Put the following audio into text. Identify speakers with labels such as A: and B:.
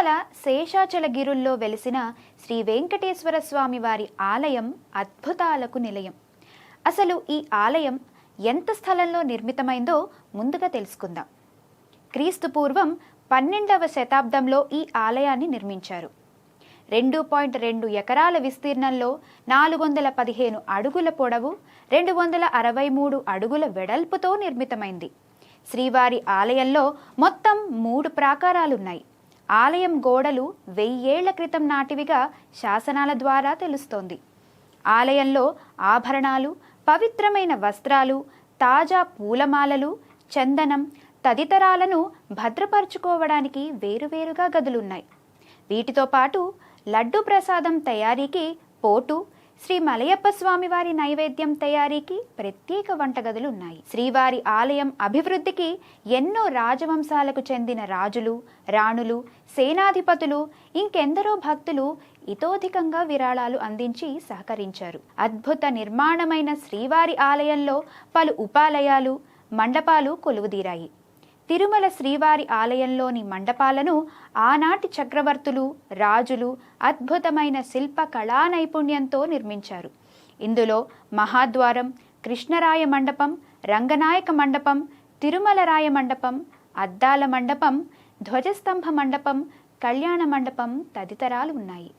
A: తిరుమల శేషాచలగిరుల్లో వెలిసిన శ్రీ వెంకటేశ్వర స్వామి వారి ఆలయం అద్భుతాలకు నిలయం. అసలు ఈ ఆలయం ఎంత స్థలంలో నిర్మితమైందో ముందుగా తెలుసుకుందాం. క్రీస్తు పూర్వం పన్నెండవ శతాబ్దంలో ఈ ఆలయాన్ని నిర్మించారు. రెండు పాయింట్ రెండు ఎకరాల విస్తీర్ణంలో నాలుగు వందల పదిహేను అడుగుల పొడవు రెండు వందల అరవై మూడు అడుగుల వెడల్పుతో నిర్మితమైంది. శ్రీవారి ఆలయంలో మొత్తం మూడు ప్రాకారాలున్నాయి. ఆలయం గోడలు వెయ్యేళ్ళ క్రితం నాటివిగా శాసనాల ద్వారా తెలుస్తోంది. ఆలయంలో ఆభరణాలు పవిత్రమైన వస్త్రాలు తాజా పూలమాలలు చందనం తదితరాలను భద్రపరుచుకోవడానికి వేరువేరుగా గదులున్నాయి. వీటితో పాటు లడ్డు ప్రసాదం తయారీకి పోటు శ్రీ మలయప్ప స్వామివారి నైవేద్యం తయారీకి ప్రత్యేక వంటగదులు ఉన్నాయి. శ్రీవారి ఆలయం అభివృద్ధికి ఎన్నో రాజవంశాలకు చెందిన రాజులు రాణులు సేనాధిపతులు ఇంకెందరో భక్తులు ఇతోధికంగా విరాళాలు అందించి సహకరించారు. అద్భుత నిర్మాణమైన శ్రీవారి ఆలయంలో పలు ఉపాలయాలు మండపాలు కొలువుదీరాయి. తిరుమల శ్రీవారి ఆలయంలోని మండపాలను ఆనాటి చక్రవర్తులు రాజులు అద్భుతమైన శిల్ప కళా నైపుణ్యంతో నిర్మించారు. ఇందులో మహాద్వారం కృష్ణరాయ మండపం రంగనాయక మండపం తిరుమల రాయ మండపం అద్దాల మండపం ధ్వజస్తంభ మండపం కళ్యాణ మండపం తదితరాలు ఉన్నాయి.